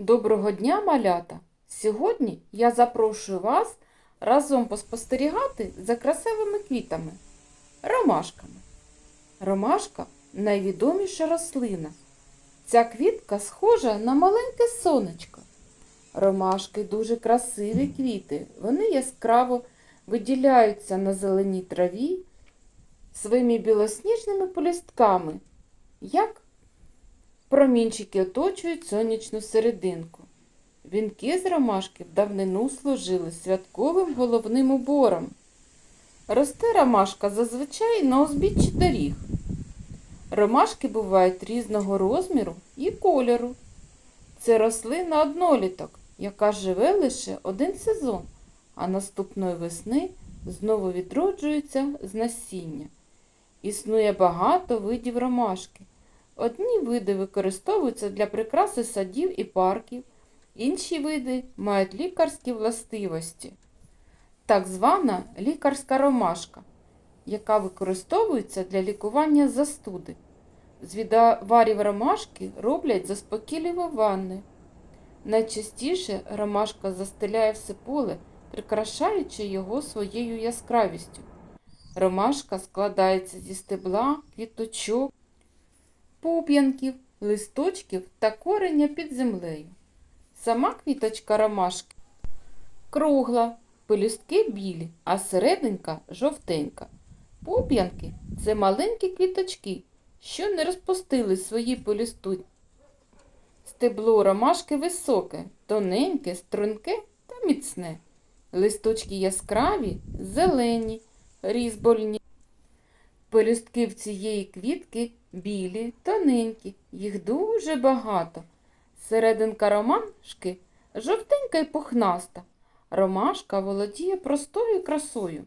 Доброго дня, малята! Сьогодні я запрошую вас разом поспостерігати за красивими квітами ромашками. Ромашка найвідоміша рослина. Ця квітка схожа на маленьке сонечко. Ромашки дуже красиві квіти. Вони яскраво виділяються на зеленій траві своїми білосніжними полістками, як Промінчики оточують сонячну серединку. Вінки з ромашки в давнину служили святковим головним убором. Росте ромашка зазвичай на узбіччі доріг. Ромашки бувають різного розміру і кольору. Це рослина одноліток, яка живе лише один сезон, а наступної весни знову відроджується з насіння. Існує багато видів ромашки. Одні види використовуються для прикраси садів і парків, інші види мають лікарські властивості. Так звана лікарська ромашка, яка використовується для лікування застуди. З відварів ромашки роблять заспокійливі ванни. Найчастіше ромашка застеляє все поле, прикрашаючи його своєю яскравістю. Ромашка складається зі стебла, квіточок, пуп'янків, листочків та кореня під землею. Сама квіточка ромашки кругла, пелюстки білі, а серединка жовтенька. Пуп'янки це маленькі квіточки, що не розпустили свої пелюстки. Стебло ромашки високе, тоненьке, струнке та міцне. Листочки яскраві, зелені, різбольні. Пелюстки в цієї квітки білі, тоненькі, їх дуже багато. Серединка ромашки жовтенька і пухнаста. Ромашка володіє простою красою.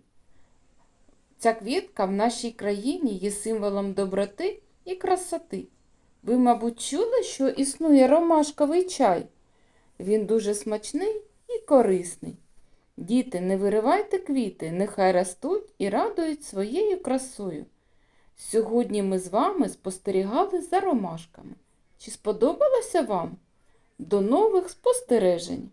Ця квітка в нашій країні є символом доброти і красоти. Ви, мабуть, чули, що існує ромашковий чай? Він дуже смачний і корисний. Діти, не виривайте квіти, нехай ростуть і радують своєю красою. Сьогодні ми з вами спостерігали за ромашками. Чи сподобалося вам? До нових спостережень!